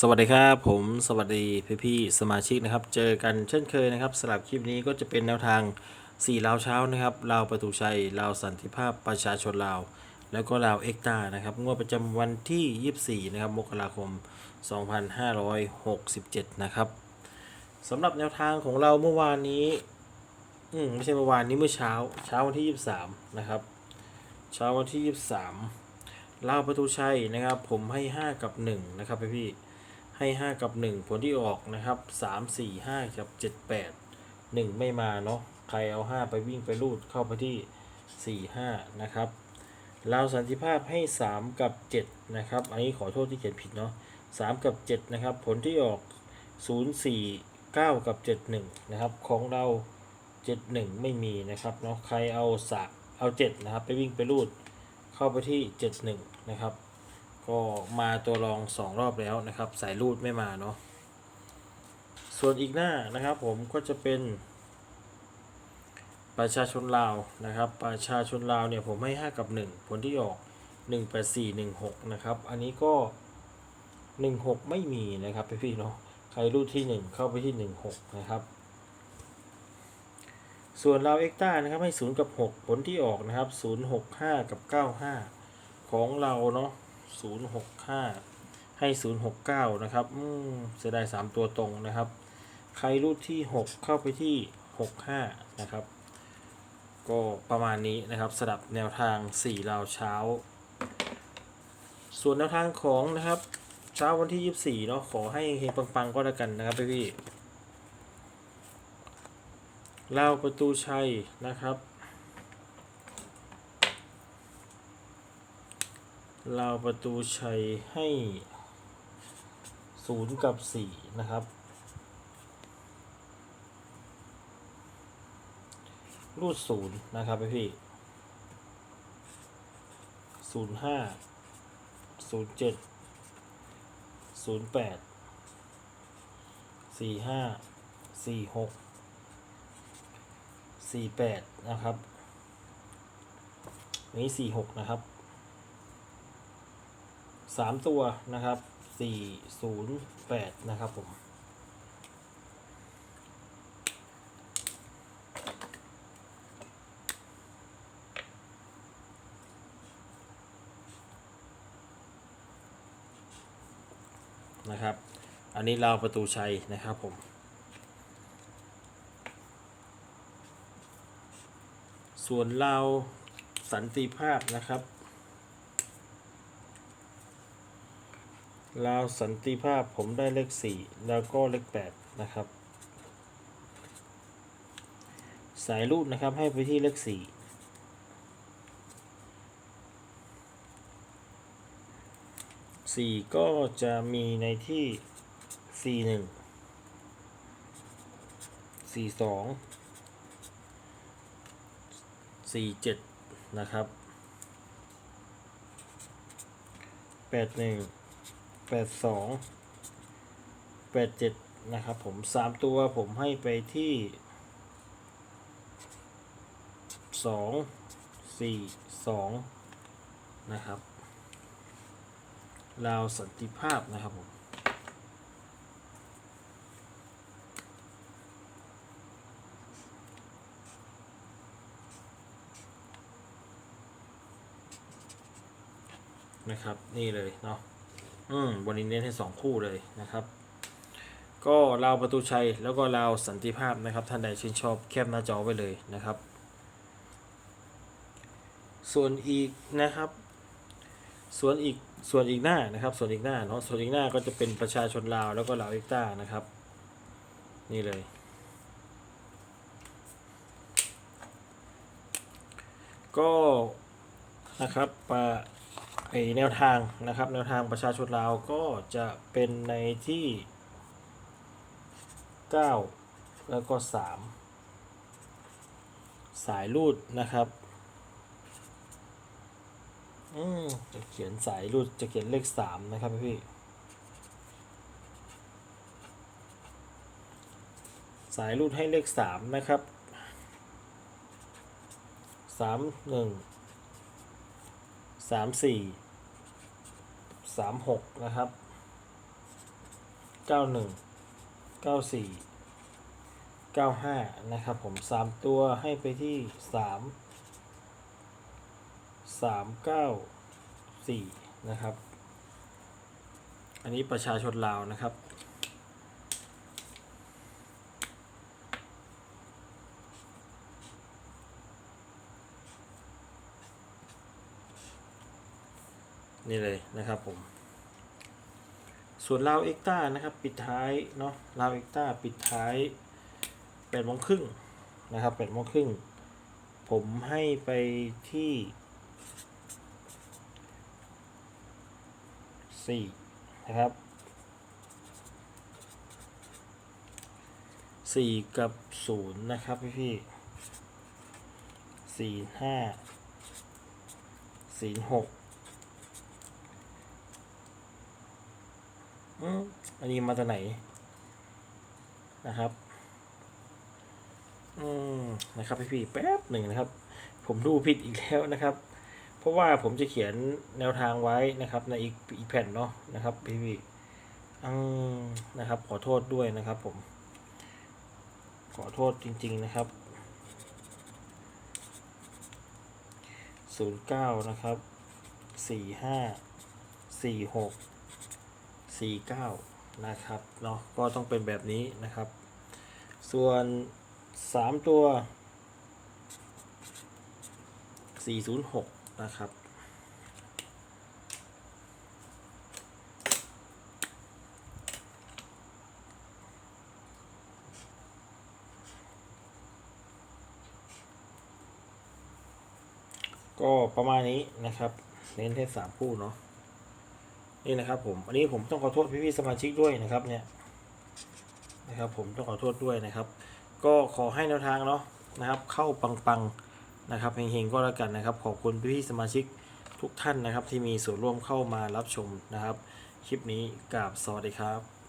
สวัสดีครับผมสวัสดีพี่พี่สมาชิกนะครับ เจอกันเช่นเคยนะครับสำหรับคลิปนี้ก็จะเป็นแนวทาง4ลาวเช้านะครับลาวประตูชัยลาวสันติภาพประชาชนลาว แล้วก็ลาวเอ็กตานะครับงวดประจำวันที่ 24 นะครับมกราคม 2567 นะครับสำหรับแนวทางของเราเมื่อวานนี้อืมไม่ใช่เมื่อวานนี้เมื่อเช้า เช้าวันที่ 23 นะครับ เช้าวันที่ 23ลาวประตูชัยนะครับ ผมให้ 5 กับ 1 นะครับพี่พี่ ให้ 5 กับ 1 ผลที่ออกนะครับ 3 4 5 กับ 7 8 1 ไม่มาเนาะใครเอา 5 ไปวิ่งไปรูดเข้าไปที่ 4 5 นะครับลาสันติภาพให้ 3 กับ 7 นะครับ อันนี้ขอโทษที่เขียนผิดเนาะ3 กับ 7 นะครับ ผลที่ออก 0 4 9 กับ 7 1 นะครับ ของเรา 71 ไม่มีนะครับเนาะใครเอาสะเอา 7 นะครับ ไปวิ่งไปรูดเข้าไปที่ 71 นะครับ ก็มาตัวรอง2รอบแล้วนะครับ สายรูดไม่มาเนาะส่วนอีกหน้านะครับผมก็จะเป็น ประชาชนลาวนะครับ ประชาชนลาวเนี่ยผมให้ 5 กับ 1 ผลที่ออก 18416 นะครับ อันนี้ก็ 16 ไม่มีนะครับพี่ๆเนาะใครรูดที่ 1 เข้าไปที่ 16 นะครับ ส่วนเราเอ็กต้านะครับให้ 0 กับ 6 ผลที่ออกนะครับ 065 กับ 95 ของเราเนาะ 065ให้069นะครับอืมเสียดาย3ตัวตรงนะครับ ใครรูดที่6เข้าไปที่65นะครับ ก็ประมาณนี้นะครับสลับแนวทาง4ราวเช้า ส่วนแนวทางของนะครับเช้าวันที่24เนาะขอให้เฮงปังๆก็แล้วกันนะครับพี่ๆลาวประตูชัยนะครับ ลาวประตูชัยให้ศูนย์กับสี่นะครับ รูดศูนย์นะครับพี่ศูนย์ห้าศูนย์เจ็ดศูนย์แปดสี่ห้าสี่หกสี่แปดนะครับนนี้สี่หกนะครับ สามตัวนะครับสี่ศูนย์แปดนะครับผมนะครับ อันนี้เราวประตูชัยนะครับผมส่วนเราวสันติภาพนะครับ ลาวสันติภาพผมได้เลขสี่แล้วก็เลขแปดนะครับ สายรูดนะครับให้ไปที่เลขสี่สี่ก็จะมีในที่สี่หนึ่งสี่สองสี่เจ็ดนะครับแปดหนึ่ง แปดสองแปดเจ็ดนะครับผมสามตัวผมให้ไปที่สองสี่สองนะครับลาวสันติภาพนะครับผมนะครับ นี่เลยเนาะ อืมวันนี้เน้นให้สองคู่เลยนะครับ ก็ลาวประตูชัยแล้วก็ลาวสันติภาพนะครับ ท่านใดชื่นชอบแคปหน้าจอไว้เลยนะครับ ส่วนอีกนะครับ ส่วนอีกส่วนอีกหน้านะครับ ส่วนอีกหน้าเนาะส่วนอีกหน้าก็จะเป็นประชาชนลาวแล้วก็ลาวเอกต้านะครับ นี่เลยก็นะครับปะ แนวทางนะครับ แนวทางประชาชนลาวก็จะเป็นในที่ 9 แล้วก็ 3 สายรูดนะครับอืมจะเขียนสายรูดจะเขียนเลข 3 นะครับพี่สายรูดให้เลข 3 นะครับ 3 1 3 4 สามหกนะครับเก้าหนึ่งเก้าสี่เก้าห้านะครับผมสามตัวให้ไปที่สามสามเก้าสี่นะครับ อันนี้ประชาชนลาวนะครับ นี่เลยนะครับผม ส่วนลาวเอ็กต้านะครับปิดท้ายเนาะลาวเอ็กต้าปิดท้ายแปดโมงครึ่งนะครับแปดโมงครึ่งผมให้ไปที่สี่นะครับสี่กับศูนย์นะครับพี่พี่สี่ห้าสี่หก อันนี้มาจากไหนนะครับ อืมนะครับพี่พี่แป๊บหนึ่งนะครับ ผมดูผิดอีกแล้วนะครับ เพราะว่าผมจะเขียนแนวทางไว้นะครับ ในอีกอีกแผ่นเนาะนะครับ พี่พี่อืมนะครับ ขอโทษด้วยนะครับ ผม ขอโทษจริง ๆนะครับศูนย์เก้านะครับสี่ห้าสี่หก 49 นะครับเนาะก็ต้องเป็นแบบนี้นะครับ ส่วน 3 ตัว 406 นะครับก็ประมาณนี้นะครับ เน้นแค่สามคู่เนาะ นี่นะครับผมอันนี้ผมต้องขอโทษพี่ๆสมาชิกด้วยนะครับเนี่ยนะครับผมต้องขอโทษด้วยนะครับ ก็ขอให้แนวทางเนาะนะครับ เข้าปังๆนะครับเฮงๆก็แล้วกันนะครับ ขอบคุณพี่ๆสมาชิกทุกท่านนะครับ ที่มีส่วนร่วมเข้ามารับชมนะครับ คลิปนี้กราบสวัสดีครับ